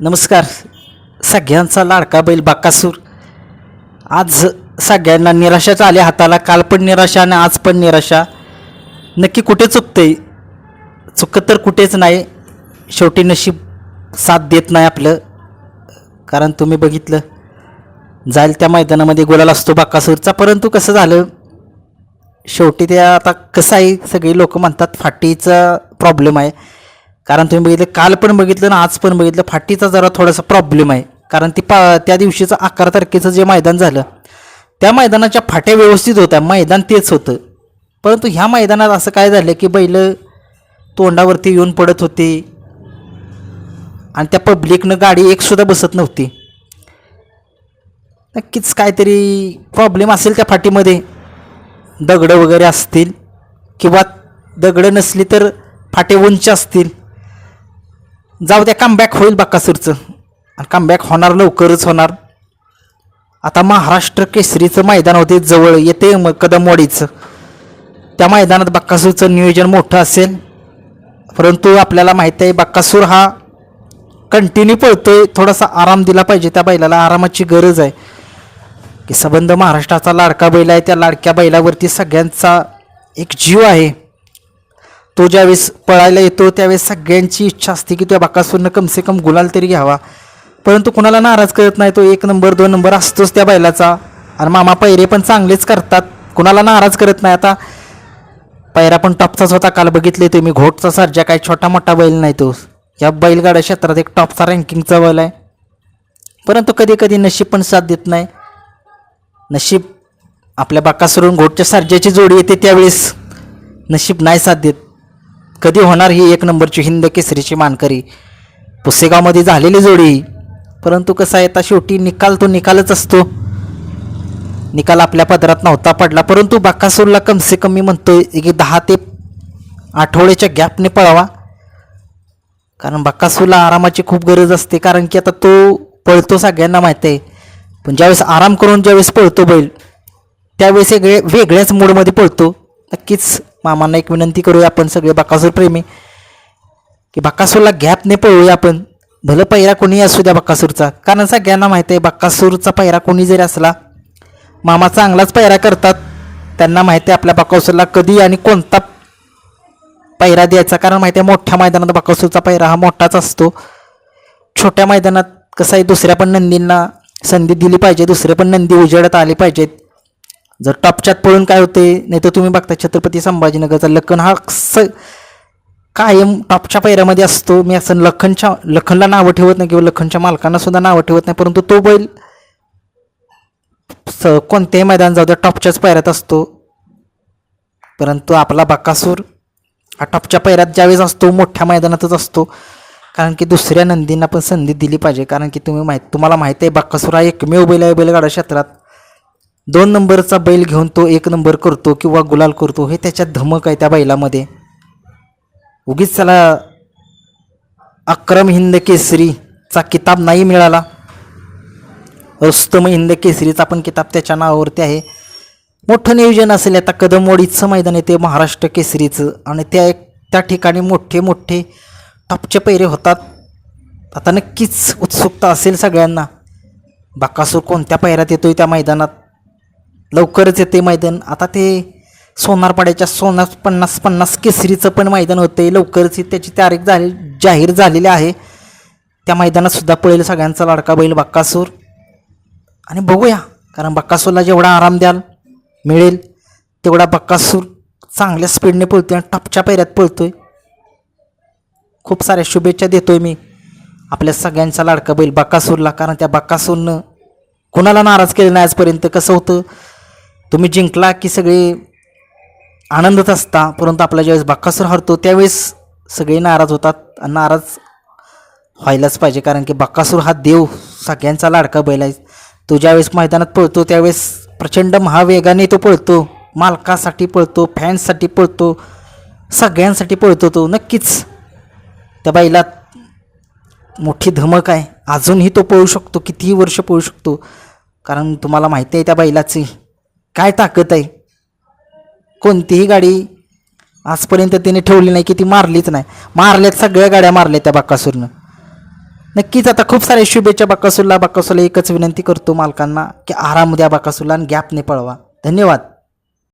नमस्कार. सगळ्यांचा लाडका बैल बाकासूर. आज सगळ्यांना निराशाच आली हाताला. काल पण निराशा आणि आज पण निराशा. नक्की कुठे चुकतंय? चुकत तर कुठेच नाही. शेवटी नशीब साथ देत नाही आपलं. कारण तुम्ही बघितलं. जाईल त्या मैदानामध्ये गोलाल असतो बाकासूरचा. परंतु कसं झालं? शेवटी त्या आता कसं आहे? सगळी लोक म्हणतात फाटीचा प्रॉब्लेम आहे. कारण तुम्ही बघितलं काल पण बघितलं ना आज पण बघितलं फाटीचा जरा थोडासा प्रॉब्लेम आहे. कारण ती पा त्या दिवशीचं अकरा तारखेचं जे मैदान झालं त्या मैदानाच्या फाट्या व्यवस्थित होत्या मैदान तेच होतं. परंतु ह्या मैदानात असं काय झालं की बैल तोंडावरती येऊन पडत होते. आणि त्या पब्लिकनं गाडी एकसुद्धा बसत नव्हती. नक्कीच काहीतरी प्रॉब्लेम असेल त्या फाटीमध्ये. दगडं वगैरे असतील किंवा दगडं नसली तर फाटे उंच असतील. जाऊ द्या कमबॅक होईल बाकासूरचं आणि कमबॅक होणार लवकरच होणार. आता महाराष्ट्र केसरीचं मैदान होते जवळ येते मग कदमवाडीचं. त्या मैदानात बक्कासूरचं नियोजन मोठं असेल. परंतु आपल्याला माहीत आहे बक्कासूर हा कंटिन्यू पळतोय थोडासा आराम दिला पाहिजे त्या बैलाला आरामाची गरज आहे. की संबंध महाराष्ट्राचा लाडका बैल आहे त्या लाडक्या बैलावरती सगळ्यांचा एक जीव आहे. तो ज्यावेळेस पळायला येतो त्यावेळेस सगळ्यांची इच्छा असते की त्या बाकासूरनं कमसे कम गुलाल तरी घ्यावा. परंतु कुणाला नाराज करत नाही तो एक नंबर दोन नंबर असतोच त्या बैलाचा. आणि मामा पैरे पण चांगलेच करतात. कुणाला नाराज करत नाही. आता पैरा पण टॉपचाच होता काल बघितले तुम्ही घोटचा सर्जा काय छोटा मोठा बैल नाही तो. या बैलगाड्या क्षेत्रात एक टॉपचा रँकिंगचा बैल आहे. परंतु कधी कधी नशीब पण साथ देत नाही. नशीब आपल्या बाकासरून घोटच्या सर्जाची जोडी येते त्यावेळेस. नशीब नाही साथ देत. कधी होणार ही एक नंबरची हिंद केसरीची मानकरी? पुसेगावमध्ये झालेली जोडी. परंतु कसं आहे आता शेवटी? निकाल तो निकालच असतो. निकाल आपल्या पदरात नव्हता पडला. परंतु बाकासूरला कमसे कमी म्हणतोय. की दहा ते आठवड्याच्या गॅपने पळावा. कारण बाकासूरला आरामाची खूप गरज असते. कारण की आता तो पळतो सगळ्यांना माहीत आहे. पण ज्यावेळेस आराम करून ज्यावेळेस पळतो बैल त्यावेळेस वेगळे वेगळ्याच मूडमध्ये पळतो. नक्कीच मामांना एक विनंती करूया आपण सगळे बक्कासूर प्रेमी की बक्कासूरला गॅपने पळूया आपण. भलं पहिरा कोणी असू द्या बक्कासूरचा कारण सगळ्यांना माहिती आहे बक्कासूरचा पहिरा कोणी जरी असला मामा चांगलाच पहिरा करतात. त्यांना माहिती आहे आपल्या बकासूरला कधी आणि कोणता पहिरा द्यायचा. कारण माहिती आहे मोठ्या मैदानात बकासूरचा पहिरा हा मोठाच असतो. छोट्या मैदानात कसं आहे दुसऱ्या पण नंदींना संधी दिली पाहिजे दुसरे पण नंदी उजेडत आले पाहिजेत. जर टॉपच्यात पळून काय होते नाही तर तुम्ही बघता छत्रपती संभाजीनगरचा लखन हा स कायम टॉपच्या पैऱ्यामध्ये असतो. मी असं लखनच्या लखनला नावं ठेवत नाही किंवा लखनच्या मालकांना सुद्धा नावं ठेवत नाही परंतु तो बैल स कोणत्याही मैदान जाऊ द्या टॉपच्याच पैऱ्यात असतो. परंतु आपला बकासूर हा टॉपच्या पैऱ्यात ज्यावेळेस असतो मोठ्या मैदानातच असतो. कारण की दुसऱ्या नंदींना पण संधी दिली पाहिजे. कारण की तुम्ही माहीत तुम्हाला माहीत आहे बकासूर हा एकमेव बैल आहे बैलगाडा क्षेत्रात. दोन नंबरचा बैल घेऊन तो एक नंबर करतो किंवा गुलाल करतो हे त्याच्यात धमक आहे त्या बैलामध्ये. उगीच त्याला अक्रम हिंद केसरीचा किताब नाही मिळाला. रुस्तम हिंद केसरीचा पण किताब त्याच्या नावावरती आहे. मोठं नियोजन असेल आता कदमवाडीचं मैदान येते महाराष्ट्र केसरीचं. आणि त्या एक त्या ठिकाणी मोठे मोठे टॉपचे पैरे होतात. आता नक्कीच उत्सुकता असेल सगळ्यांना. बाकासूर कोणत्या पैऱ्यात येतोय त्या मैदानात? लवकरच येते मैदान. आता ते सोनारपाड्याच्या सोना पन्नास पन्नास केसरीचं पण मैदान होते लवकरच त्याची तारीख झाली जाहीर झालेली आहे. त्या मैदानातसुद्धा पळेल सगळ्यांचा लाडका बैल बक्कासूर. आणि बघूया कारण बक्कासूरला जेवढा आराम द्याल मिळेल तेवढा बक्कासूर चांगल्या स्पीडने पळतो आणि टपच्या पैऱ्यात आहे खूप साऱ्या शुभेच्छा देतो आहे मी आपल्या सगळ्यांचा लाडका बैल बक्कासूरला कारण त्या बक्कासूरनं कुणाला नाराज केलं नाही आजपर्यंत कसं होतं? तुम्ही जिंकला की सगळे आनंदच असता परंतु आपला ज्यावेळेस बक्कासूर हरतो त्यावेळेस सगळे नाराज होतात आणि नाराज व्हायलाच पाहिजे कारण की बक्कासूर हा देव सगळ्यांचा लाडका बैल आहे. तो ज्यावेळेस मैदानात पळतो त्यावेळेस प्रचंड महावेगाने तो पळतो मालकासाठी पळतो फॅन्ससाठी पळतो सगळ्यांसाठी पळतो तो नक्कीच. त्या बैलात मोठी धमक आहे. अजूनही तो पळू शकतो कितीही वर्ष पळू शकतो कारण तुम्हाला माहिती आहे त्या बैलाची काय ताकद आहे? कोणतीही गाडी आजपर्यंत तिने ठेवली नाही की ती मारलीच नाही. मारल्यात सगळ्या गाड्या मारल्या त्या बाक्कासूरनं नक्कीच आता खूप साऱ्या शुभेच्छा बाक्कासूरला बाक्कासूरला एकच विनंती करतो मालकांना की आराम द्या बाक्कासूरला आणि गॅपने पळवा. धन्यवाद.